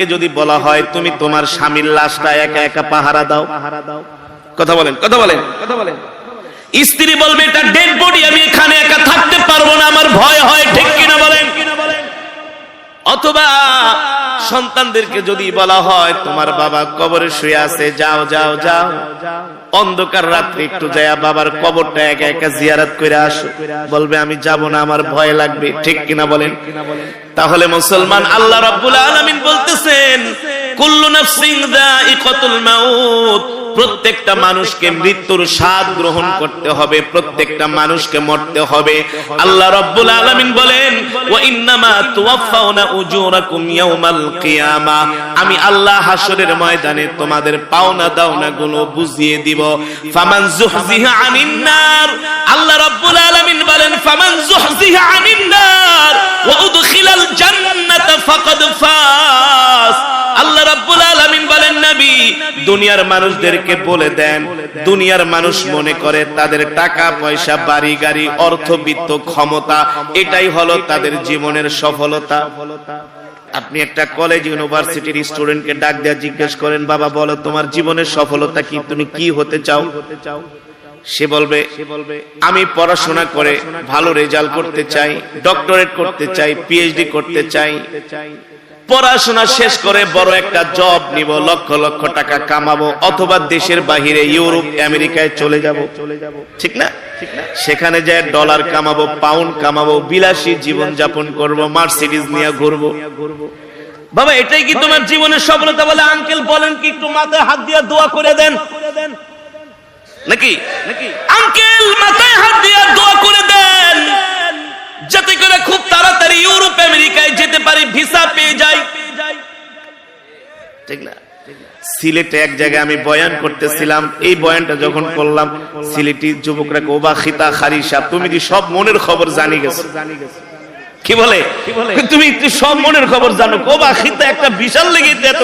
সন্তানদেরকে যদি বলা হয় তুমি তোমার স্বামীর লাশটা একা একা পাহারা দাও। কথা বলেন কথা বলেন কথা বলেন। স্ত্রী বলবে, এটা ডেড বডি আমি এখানে একা থাকতে পারব না, আমার ভয় হয়। ঠিক কিনা বলেন? অথবা সন্তানদেরকে যদি বলা হয়, তোমার বাবা কবরে শুয়ে আছে, যাও যাও যাও। অন্ধকার রাত্রে একটু যায়া বাবার কবরটা একা একা জিয়ারাত করে আসো। বলবে, আমি যাব না, আমার ভয় লাগবে। ঠিক কিনা বলেন? তাহলে মুসলমান আল্লাহ রাব্বুল আলামিন বলতেছেন, কুল্লু নাফসিন যায়িকাতুল মাউত। প্রত্যেকটা মানুষকে মৃত্যুর স্বাদ গ্রহণ করতে হবে, প্রত্যেকটা মানুষকে মরতে হবে। আল্লাহ রাব্বুল আলামিন বলেন, ওয়া ইন্নামা তুওয়াফাউনা উজুরাকুম ইয়াউমাল কিয়ামা। আমি আল্লাহ হাসরের ময়দানে তোমাদের পাওনা দাওনা গুলো বুঝিয়ে দিব। ফামান যুহজিহা আনিন নার ফাকাদ ফাস। আল্লাহ রাব্বুল আলামিন বলেন, নবী, দুনিয়ার মানুষদেরকে বলে দেন, দুনিয়ার মানুষ মনে করে তাদের টাকা, পয়সা, বাড়ি, গাড়ি, অর্থবিত্ত, ক্ষমতা, এটাই হলো তাদের জীবনের সফলতা। আপনি একটা কলেজ ইউনিভার্সিটির স্টুডেন্টকে ডাক দেওয়া জিজ্ঞেস করেন, বাবা, বলো তোমার জীবনের সফলতা কি? তুমি কি হতে চাও? সে বলবে, আমি পড়াশোনা করে ভালো রেজাল্ট করতে চাই ডক্টরেট করতে চাই পিএইচডি করতে চাই। পড়াশোনা শেষ করে বড় একটা জব নিব লক্ষ লক্ষ টাকা কামাবো অথবা দেশের বাহিরে ইউরোপ আমেরিকায় চলে যাব। ঠিক না? সেখানে যায় ডলার কামাবো পাউন্ড কামাবো বিলাসী জীবন যাপন করব মার্সিডিজ নিয়ে ঘুরবো। বাবা এটাই কি তোমার জীবনের সফলতা বলে আঙ্কেল বলেন কি? একটু মাথায় হাত দিয়ে দোয়া করে দেন। নাকি? নাকি? আঙ্কেল মাথায় হাত দিয়ে দোয়া করে দেন যাতে করে খুব তাড়াতাড়ি ইউরোপ আমেরিকায় যেতে পারি ভিসা পেয়ে যাই ঠিক না? সিলেটে এক জায়গায় আমি বয়ান করতেছিলাম। এই বয়ানটা যখন করলাম সিলেটি যুবকরা ওবা খিতা খারিসা তুমি কি সব মনের খবর জানি গেছো? কি বলে? তুমি একটু সব মনের খবর জানো? কোবা খিতা একটা বিশাল লেগে এত